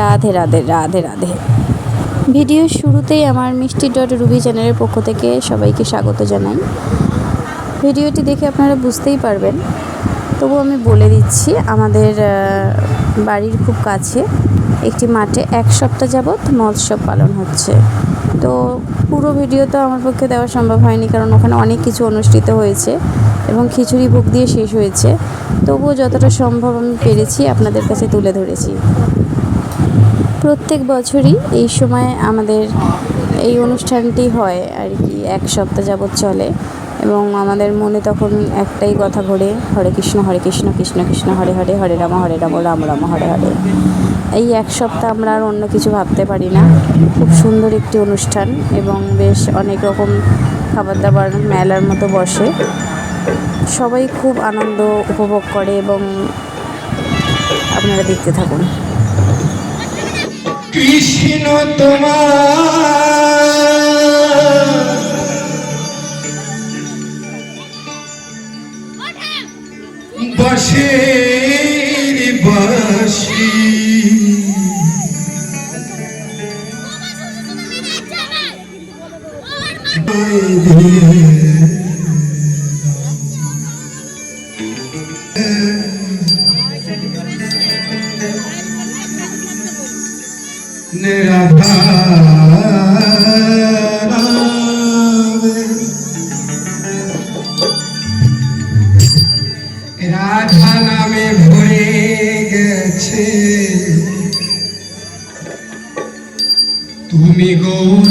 রাধে রাধে রাধে রাধে। ভিডিওর শুরুতেই আমার মিষ্টি ডট রুবি চ্যানেলের পক্ষ থেকে সবাইকে স্বাগত জানাই। ভিডিওটি দেখে আপনারা বুঝতেই পারবেন। তবু আমি বলে দিচ্ছি, আমাদের বাড়ির খুব কাছে একটি মাঠে এক সপ্তাহ যাবৎ মহোৎসব পালন হচ্ছে। তো পুরো ভিডিও তো আমার পক্ষে দেওয়া সম্ভব হয়নি, কারণ ওখানে অনেক কিছু অনুষ্ঠিত হয়েছে এবং খিচুড়ি ভোগ দিয়ে শেষ হয়েছে। তবুও যতটা সম্ভব আমি পেরেছি আপনাদের কাছে তুলে ধরেছি। প্রত্যেক বছরই এই সময় আমাদের এই অনুষ্ঠানটি হয় আর কি, এক সপ্তাহ যাবৎ চলে। এবং আমাদের মনে তখন একটাই কথা ঘোরে, হরে কৃষ্ণ হরে কৃষ্ণ কৃষ্ণ কৃষ্ণ, হরে হরে হরে রাম হরে রাম রাম রাম, হরে হরে। এই এক সপ্তাহ আমরা আর অন্য কিছু ভাবতে পারি না। খুব সুন্দর একটি অনুষ্ঠান এবং বেশ অনেক রকম খাবার দাবার মেলার মতো বসে। সবাই খুব আনন্দ উপভোগ করে এবং আপনারা দেখতে থাকুন। কৃষ্ণ তোমার। রাধা নামে ভরে গেছে। তুমি গৌর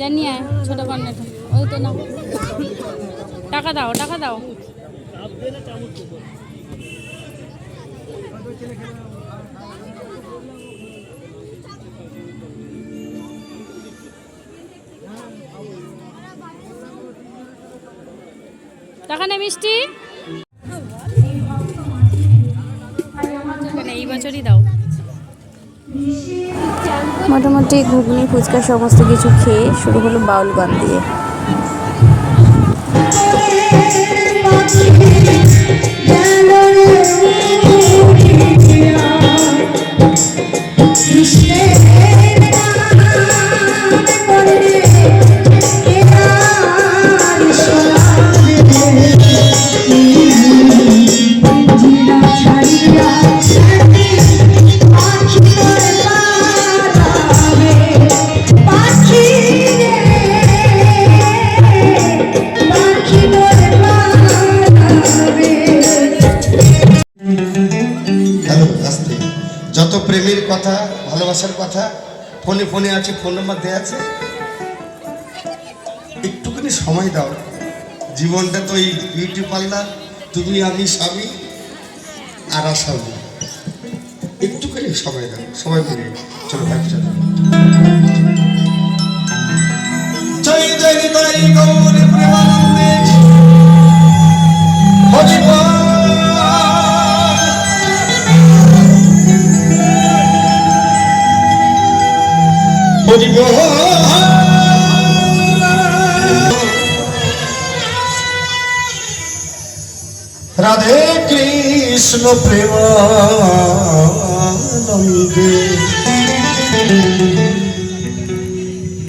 জানি ছোট কোঅর্ডিনেট ওই তো না। টাকা দাও টাকা দাও। টাকা নেই মিষ্টি। এই বছরই দাও। মোটামুটি ঘুগনি ফুচকা সমস্ত কিছু খেয়ে শুরু হলো বাউল গান দিয়ে হ্যালো প্রেমের কথা, ভালোবাসার কথা। ফোনে ফোনে আছে, ফোন নাম্বার দেওয়া আছে। একটুখানি সময় দাও। জীবনটা তো এই বিউটি পার্লার, তুমি, আমি, স্বামী আর আসামি। একটুখানি সময় দাও, সময় পেলে চলো ভাই চলো। জয় জয় নিতাই প্রেমানন্দে। হরি কৃষ্ণ প্রেমানন্দে।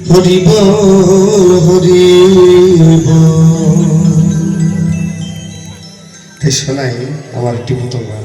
হরি বল হরি বল তাই শোনাই আমার একটি প্রথম গান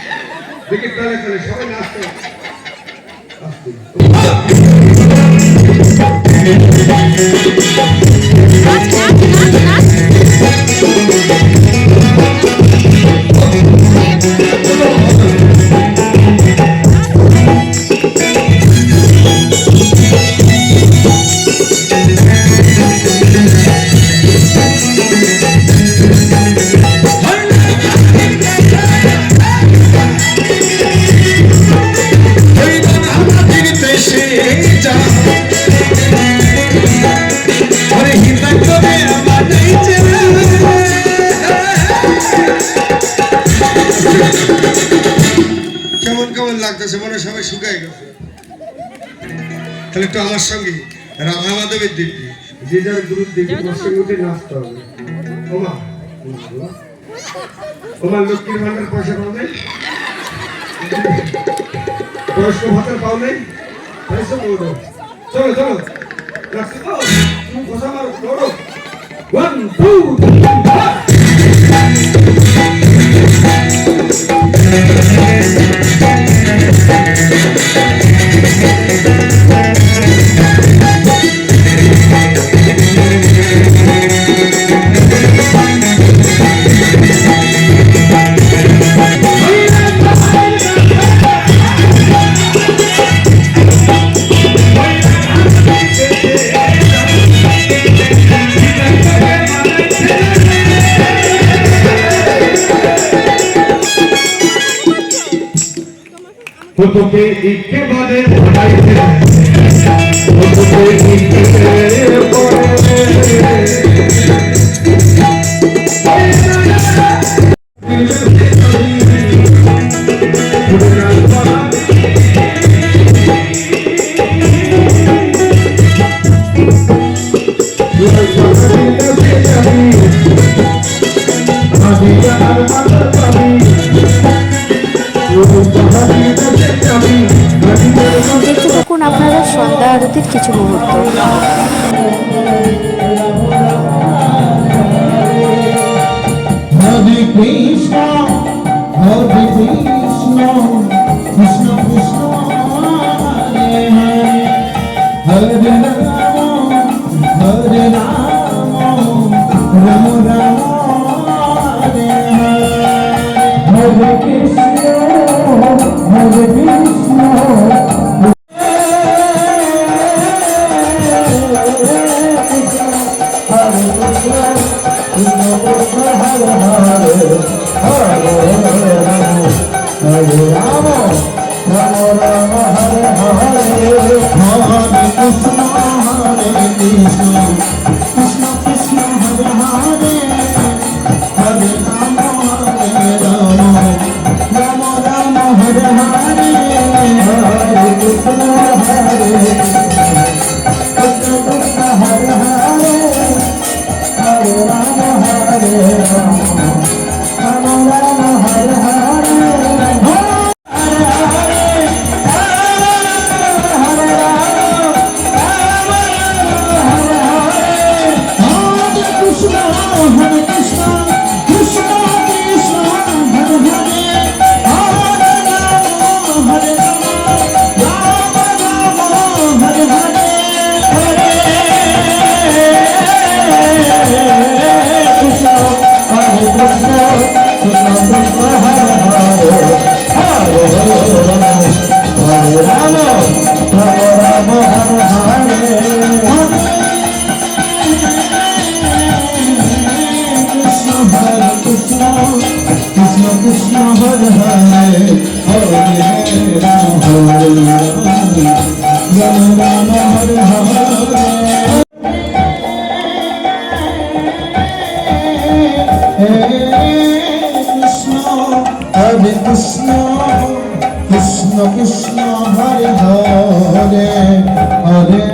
দেখি তাহলে তাহলে সবাই নাচতে ওই তাহলে একটু আমার সঙ্গে রাধা মাধবের দিক দিয়ে। যে যার গুরুর উঠে নাচতে হবে। ওমা ওমা লক্ষ্মীর ভান্ডার পয়সা পাও নাই? বয়স্ক ভাতার পাও নাই? চলো চলো। নাচতে পাও তুমি কথা মারো দৌড়ো ওয়ান টু Thank ইকে বাদে বানাইছে তোকে ইকে Hare Rama, কৃষ্ণ হর হরে হরে রাম হরে Ram Ram Hare Hare Hare Krishna, Krishna Krishna, Hare Hare, Hare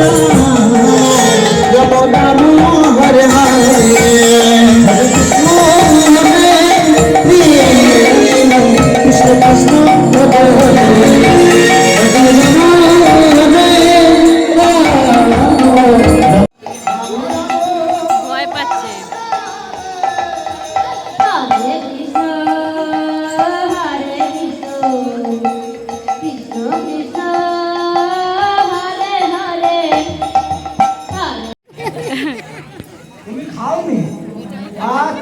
Ram Yamuna मनोहर हरे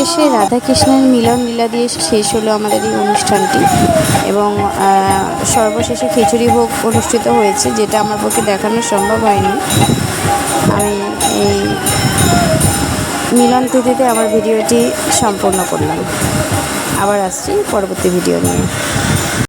শেষে রাধাকৃষ্ণের মিলন লীলা দিয়ে শেষ হলো আমাদের এই অনুষ্ঠানটি। এবং সর্বশেষে খিচুড়ি ভোগ অনুষ্ঠিত হয়েছে, যেটা আমার পক্ষে দেখানো সম্ভব হয়নি। আমি এই মিলন তিথিতে আমার ভিডিওটি সম্পূর্ণ করলাম। আবার আসছি পরবর্তী ভিডিও নিয়ে।